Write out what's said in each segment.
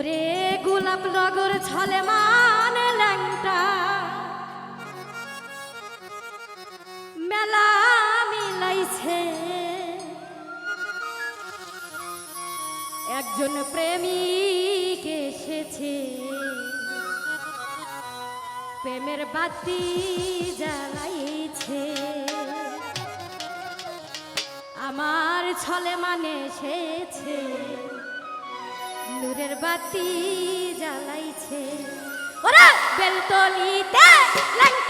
ওরে গোলাপ নগর ছলে মানে ল্যাংটা। মেলা মিলাইছে। একজন প্রেমিক এসেছে। প্রেমের বাতি জ্বালাইছে। আমার ছলে মানে এসেছে। নূরের বাতি জ্বালাইছে। ওরা বেলতলিতে লঙ্কা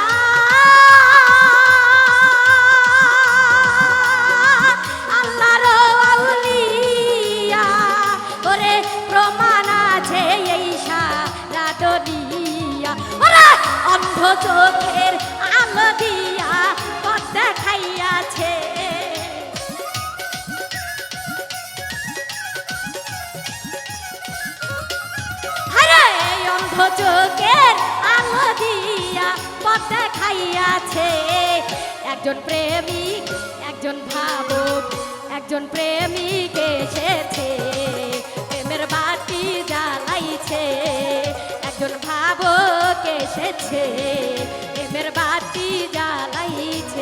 পথ দেখাইয়াছে একজন প্রেমিক, একজন ভাবক, একজন প্রেমিক এসেছে। প্রেমের বাতি জ্বালাইছে, একজন ভাবক এসেছে। প্রেমের বাতি জ্বালাইছে।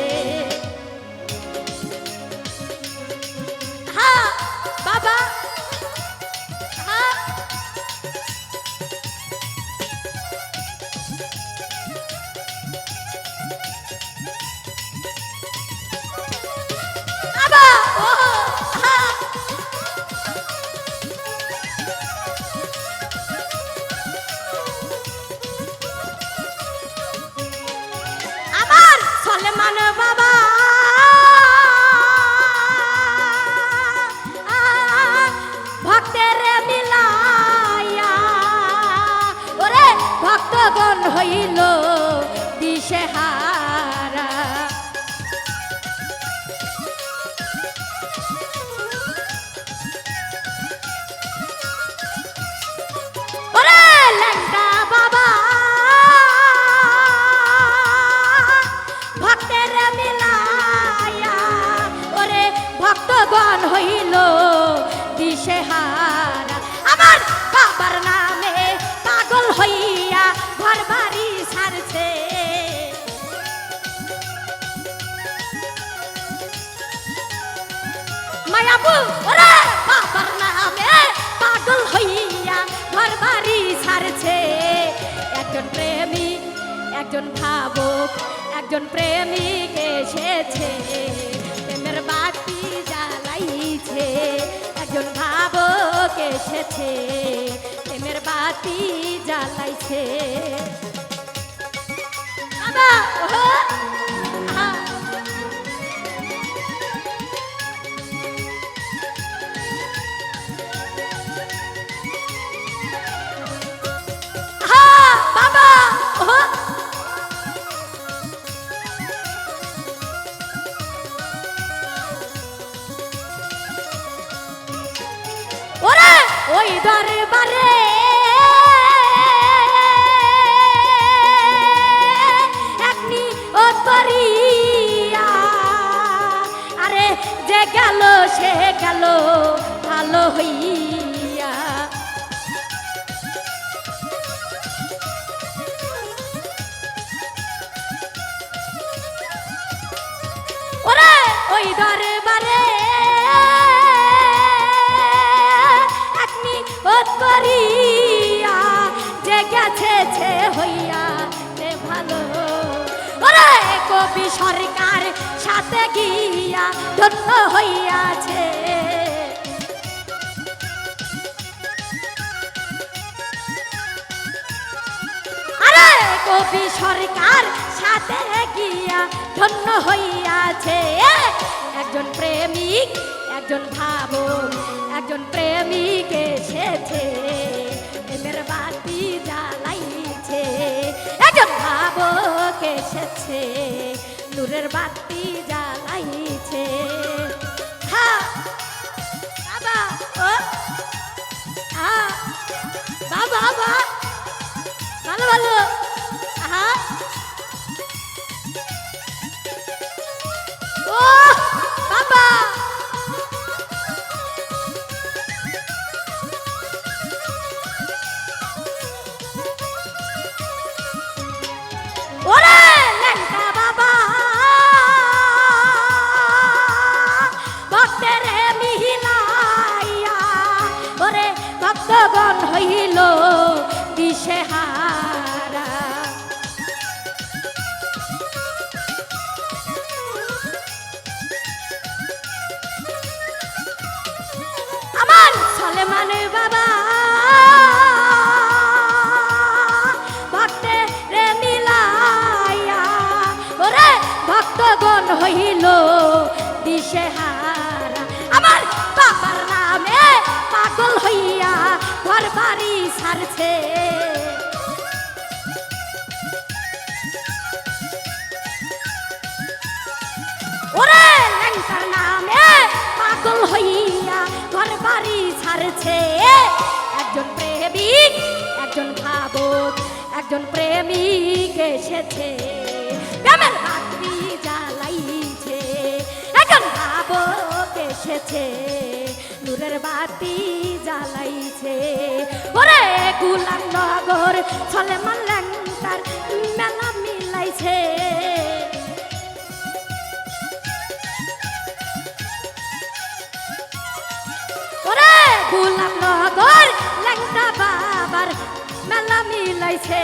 ভক্তগণ হইল দিশেহারা আমার বাবার নামে পাগল হইয়া ঘর বাড়ি ছাড়ছে। মায়াবু ওরে! বাবার নামে পাগল হইয়া ঘর বাড়ি ছাড়ছে। একজন প্রেমিক, একজন ভাবক, একজন প্রেমিক এসেছে। জ্বালাইছে একজন ভাবক এসেছে প্রেমের বাতি জ্বালাইছে। বাবা ওরে! ওই দরবারে একনি ও তরিয়া আরে যে গেল সে গেল ভালো হইয়া। হইয়া ভালো। ওরে কবি সরকার সাথে গিয়া ধন্য হইয়াছে। আরে কবি সরকার সাথে গিয়া ধন্য হইয়াছে। একজন প্রেমিক একজন ভাবক, একজন প্রেমিক এসেছে প্রেমের বাতি জ্বালাইছে। একজন ভাবক এসেছে, নূরের বাতি জ্বালাইছে। বাবা, ও বাবা বাবা। ভক্তগণ হইল দিশেহারা আমার বাবার নামে পাগল হইয়া ঘর বাড়ি ছাড়ছে ওরে ল্যাংটার নামে পাগল হইয়া ঘর বাড়ি ছাড়ছে একজন প্রেমিক, একজন ভাবক, একজন প্রেমিক এসেছে। প্রেমের বাতি জ্বালাইছে। একজন ভাবক এসেছে, নূরের বাতি জ্বালাইছে। ওরে গুলাম নগর সলেমান ল্যাংটার মেলা মিলাইছে। ওরে গোলাম নগর, ল্যাংটা খেলা মিলাইছে।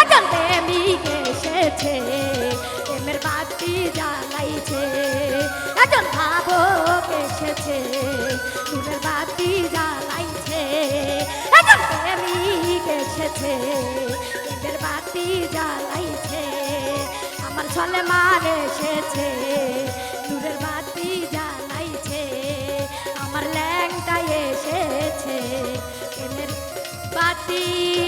একজন প্রেমিক এসেছে, প্রেমের বাতি জ্বালাইছে। একজন ভাবক এসেছে দুধের বাতি জ্বালাইছে। একজন প্রেমিক এসেছে, প্রেমের বাতি জ্বালাইছে। আমার ছলে মার এসেছে দূরের বাতি জ্বালাইছে। আমার ল্যাংটা এসেছে। ती